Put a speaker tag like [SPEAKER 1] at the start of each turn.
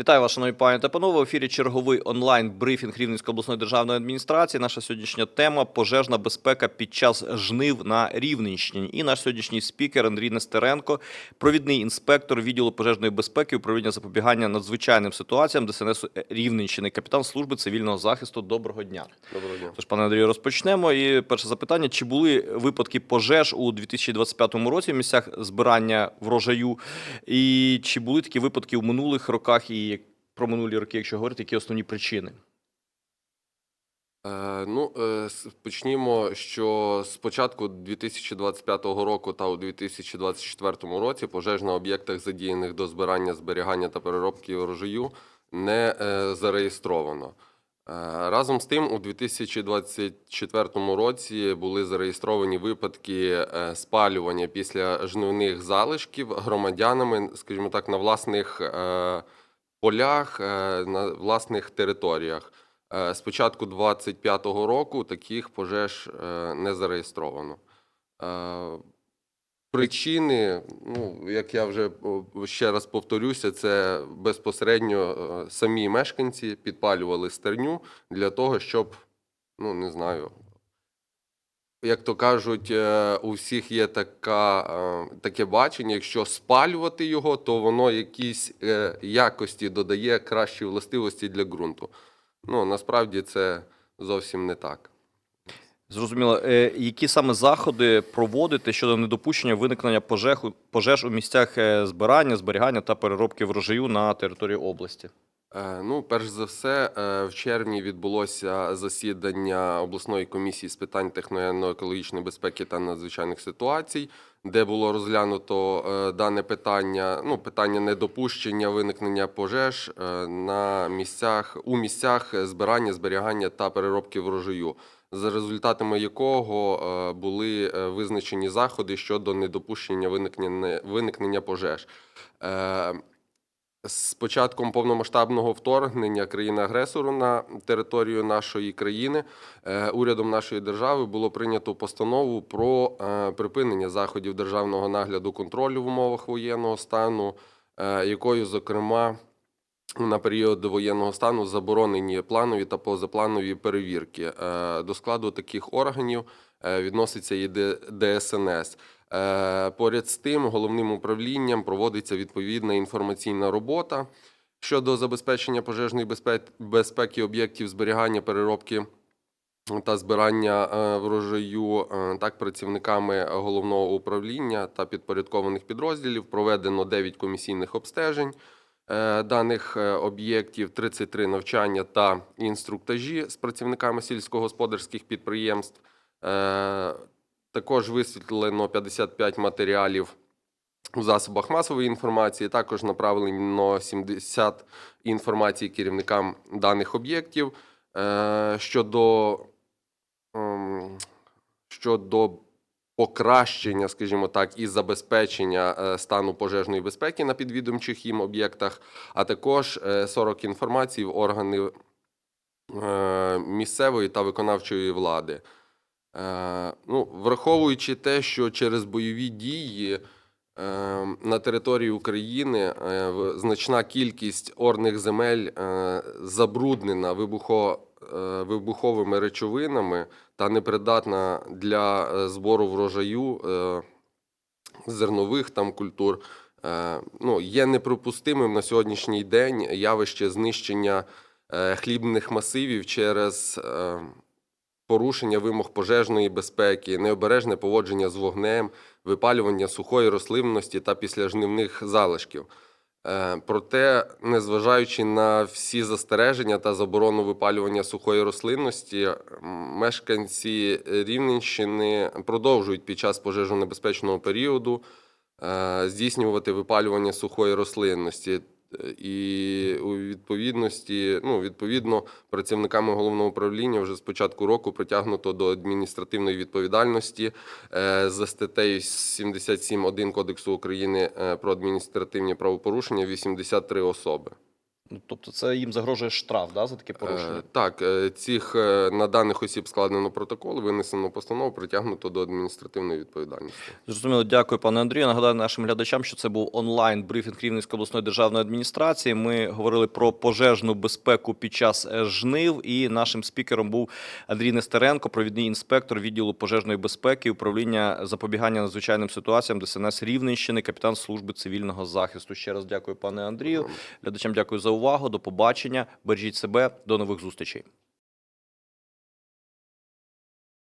[SPEAKER 1] Вітаю вас, шановні пані та панове. В ефірі черговий онлайн брифінг Рівненської обласної державної адміністрації. Наша сьогоднішня тема пожежна безпека під час жнив на Рівненщині. І наш сьогоднішній спікер Андрій Нестеренко, провідний інспектор відділу пожежної безпеки, управління запобігання надзвичайним ситуаціям ДСНС Рівненщини, капітан служби цивільного захисту. Доброго дня.
[SPEAKER 2] Доброго дня.
[SPEAKER 1] Тож, пане Андрію, розпочнемо. І перше запитання: чи були випадки пожеж у 2025 році в місцях збирання врожаю? І чи були такі випадки у минулих роках? І про минулі роки, якщо говорити, які основні причини?
[SPEAKER 2] Е, ну, е, почнімо, що з початку 2025 року та у 2024 році пожеж на об'єктах, задіяних до збирання, зберігання та переробки урожаю, не е, зареєстровано. Разом з тим, у 2024 році були зареєстровані випадки спалювання після жнивних залишків громадянами, скажімо так, на власних полях, е, на власних територіях. З початку 25-го року таких пожеж е, не зареєстровано. Е, Причини, ну як я вже ще раз повторюся, це безпосередньо самі мешканці підпалювали стерню для того, щоб, ну не знаю, як то кажуть, е, у всіх є така, е, таке бачення, якщо спалювати його, то воно якісь е, якості додає кращі властивості для ґрунту. Ну, насправді це зовсім не так.
[SPEAKER 1] Зрозуміло, які саме заходи проводити щодо недопущення виникнення пожеж, у- місцях збирання, зберігання та переробки врожаю на території області?
[SPEAKER 2] Е, Ну, перш за все, е, в червні відбулося засідання обласної комісії з питань техногенно-екологічної безпеки та надзвичайних ситуацій, де було розглянуто е, дане питання, ну, питання недопущення виникнення пожеж на місцях у місцях збирання, зберігання та переробки врожаю, за результатами якого були визначені заходи щодо недопущення виникнення виникнення пожеж. З початком повномасштабного вторгнення країни-агресору на територію нашої країни е, урядом нашої держави було прийнято постанову про е, припинення заходів державного нагляду контролю в умовах воєнного стану, е, якою, зокрема, на період воєнного стану заборонені планові та позапланові перевірки. До складу таких органів відноситься і ДСНС. Е, Поряд з тим, головним управлінням проводиться відповідна інформаційна робота щодо забезпечення пожежної безпеки об'єктів зберігання, переробки та збирання е, врожаю. Е, Так, працівниками головного управління та підпорядкованих підрозділів проведено 9 комісійних обстежень даних об'єктів, 33 навчання та інструктажі з працівниками сільськогосподарських підприємств. Е, Також висвітлено 55 матеріалів у засобах масової інформації. Також направлено 70 інформації керівникам даних об'єктів Е, щодо, ем, щодо покращення, скажімо так, і забезпечення е, стану пожежної безпеки на підвідомчих їм об'єктах, а також е, 40 інформацій в органи е, місцевої та виконавчої влади. Е, Ну, враховуючи те, що через бойові дії е, на території України е, значна кількість орних земель забруднена вибухо, вибуховими речовинами та непридатна для збору врожаю зернових там культур. Ну, є неприпустимим на сьогоднішній день явище знищення хлібних масивів через порушення вимог пожежної безпеки, необережне поводження з вогнем, випалювання сухої рослинності та післяжнивних залишків. Е, Проте, незважаючи на всі застереження та заборону випалювання сухої рослинності, мешканці Рівненщини продовжують під час пожежонебезпечного періоду е, здійснювати випалювання сухої рослинності. Е, І у відповідності, ну, відповідно, працівниками головного управління вже з початку року притягнуто до адміністративної відповідальності е, за статтею 77.1 Кодексу України е, про адміністративні правопорушення 83 особи.
[SPEAKER 1] Ну, тобто, це їм загрожує штраф да, за таке порушення.
[SPEAKER 2] Е, Так, е, цих е, на даних осіб складено протокол, винесено постанову, притягнуто до адміністративної відповідальності.
[SPEAKER 1] Зрозуміло, дякую, пане Андрію. Нагадаю нашим глядачам, що це був онлайн брифінг Рівненської обласної державної адміністрації. Ми говорили про пожежну безпеку під час жнив. І нашим спікером був Андрій Нестеренко, провідний інспектор відділу пожежної безпеки управління запобігання надзвичайним ситуаціям ДСНС Рівненщини, капітан служби цивільного захисту. Ще раз дякую, пане Андрію. Глядачам дякую за увагу. До побачення. Бережіть себе. До нових зустрічей.